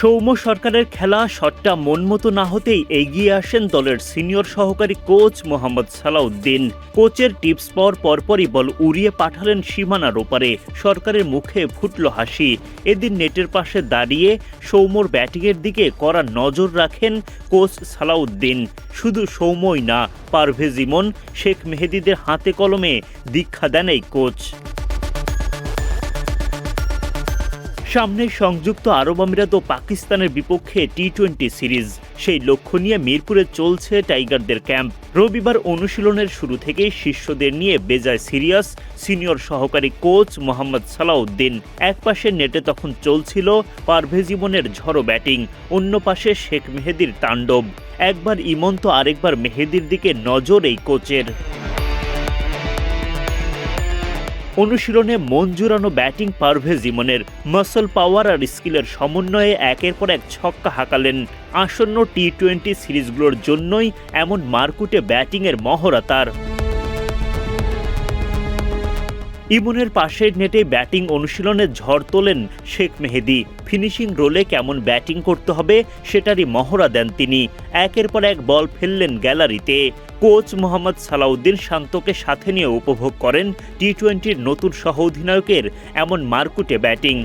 সৌম্য সরকারের খেলা শটটা মন মতো না হতেই এগিয়ে আসেন দলের সিনিয়র সহকারী কোচ মোহাম্মদ সালাউদ্দিন। কোচের টিপস পর পরপরই বল উড়িয়ে পাঠালেন সীমানার ওপারে। সরকারের মুখে ফুটল হাসি। এদিন নেটের পাশে দাঁড়িয়ে সৌম্যর ব্যাটিংয়ের দিকে কড়া নজর রাখেন কোচ সালাউদ্দিন। শুধু সৌম্যই না, পারভেজ ইমন, শেখ মেহেদিদের হাতে কলমে দীক্ষা দেন এই কোচ। সামনে সংযুক্ত আরব আমিরাত ও পাকিস্তানের বিপক্ষে টি টোয়েন্টি সিরিজ। সেই লক্ষ্য নিয়ে মিরপুরে চলছে টাইগারদের ক্যাম্প। রবিবার অনুশীলনের শুরু থেকেই শিষ্যদের নিয়ে বেজায় সিরিয়াস সিনিয়র সহকারী কোচ মোহাম্মদ সালাউদ্দিন। এক পাশে নেটে তখন চলছিল পারভেজ ইমনের ঝড়ো ব্যাটিং, অন্য পাশে শেখ মেহেদির তাণ্ডব। একবার ইমন তো আরেকবার মেহেদির দিকে নজর এই কোচের। অনুশীলনে মন জুড়ানো ব্যাটিং পারভেজ ইমনের মাসল পাওয়ার আর স্কিলের সমন্বয়ে একের পর এক ছক্কা হাঁকালেন আসন্ন টি টোয়েন্টি সিরিজগুলোর জন্যই এমন মারকুটে ব্যাটিংয়ের মহড়া তার। ইমনের পাশের নেটে ব্যাটিং অনুশীলনে ঝড় তোলেন শেখ মেহেদি। ফিনিশিং রোলে কেমন ব্যাটিং করতে হবে সেটারই মহড়া দেন তিনি। একের পর এক বল ফেললেন গ্যালারিতে। কোচ মোহাম্মদ সালাউদ্দিন শান্তকে সাথে নিয়ে উপভোগ করেন টি টোয়েন্টির নতুন সহ অধিনায়কের এমন মারকুটে ব্যাটিং।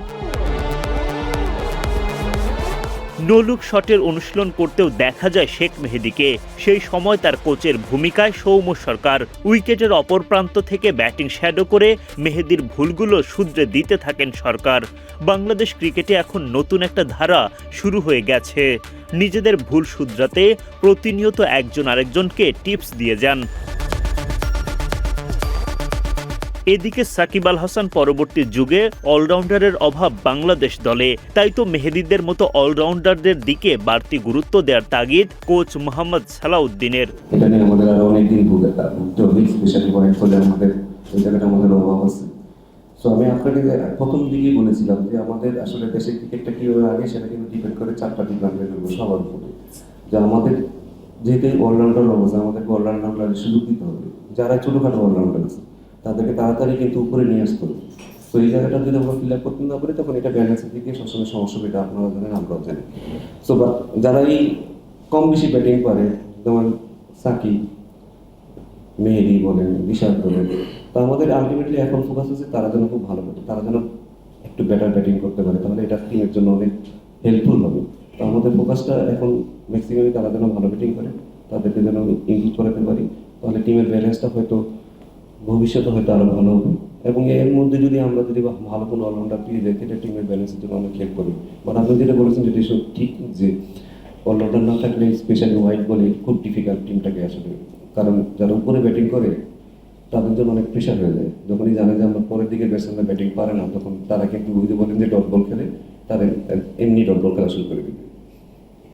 নোলুক শটের অনুশীলন করতেও দেখা যায় শেখ মেহেদিকে। সেই সময় তার কোচের ভূমিকায় সৌম্য সরকার উইকেটের অপর প্রান্ত থেকে ব্যাটিং শ্যাডো করে মেহেদির ভুলগুলো শুধরে দিতে থাকেন সরকার। বাংলাদেশ ক্রিকেটে এখন নতুন একটা ধারা শুরু হয়ে গেছে। নিজেদের ভুল শুধরাতে প্রতিনিয়ত একজন আরেকজনকে টিপস দিয়ে যান। এদিকে সাকিব আল হাসান পরবর্তী যুগে অলরাউন্ডারের অভাব বাংলাদেশ দলে। তাই তো মেহেদিদের মতো অলরাউন্ডারদের দিকে বাড়তি গুরুত্ব দেওয়ার তাগিদ কোচ মোহাম্মদ সালাউদ্দিনের। এটা নিয়ে আমাদের আরও অনেকদিন ভুগে স্পেশালি পয়েন্ট করলে আমাদের ওই জায়গাটা আমাদের অভাব আছে। সো আমি আপনাকে প্রথম দিকেই বলেছিলাম যে আমাদের আসলে দেশে ক্রিকেটটা কীভাবে আগে সেটা কিন্তু ডিপেন্ড করে চারটা ডিপার্টমেন্টের উপর। সবার উপরে যে আমাদের যেহেতু অলরাউন্ডার অবস্থা আমাদেরকে অলরাউন্ডার সুযোগ দিতে হবে। যারা ছোটোখাটো অলরাউন্ডার আছে তাদেরকে তাড়াতাড়ি কিন্তু উপরে নিয়ে আসতে তো এই জায়গাটা যদি আমরা ফিল আপ করতে না পারি, তখন এটা ব্যালেন্সের দিকে সবসময় সমস্যা এটা আপনারা জানেন, আমরাও জানি। সো বাট যারা এই কম বেশি ব্যাটিং পারে যেমন সাকিব, মেহেদি বলেন বিশাল বলেন, তো আমাদের আলটিমেটলি এখন ফোকাস হচ্ছে তারা যেন খুব ভালো করে তারা যেন একটু বেটার ব্যাটিং করতে পারে, তাহলে এটা টিমের জন্য অনেক হেল্পফুল হবে। তো আমাদের ফোকাসটা এখন ম্যাক্সিমামই তারা যেন ভালো ব্যাটিং করে, তাদেরকে যেন ইমপ্রুভ করাতে পারি, তাহলে টিমের ব্যালেন্সটা হয়তো ভবিষ্যতে হয়তো আরও ভালো হবে। এবং এর মধ্যে যদি আমরা যদি ভালো কোনো অলরাউন্ডার পেয়ে যাই, সেটা টিমের ব্যালেন্সের জন্য অনেক হেল্প করবে বাট আপনি যেটা বলেছেন যেটা সব ঠিক যে অলরাউন্ডার না থাকলে স্পেশালি হোয়াইট বলে খুব ডিফিকাল্ট টিমটাকে আসলে। কারণ যারা উপরে ব্যাটিং করে, তাদের জন্য অনেক প্রেশার হয়ে যায়। যখনই জানে যে আমরা পরের দিকে ব্যাটসম্যানরা ব্যাটিং পারে না, তখন তারা কিন্তু বুঝতে বলেন যে ডট বল খেলে, তারা এমনি ডট বল খেলা শুরু করে দিবে।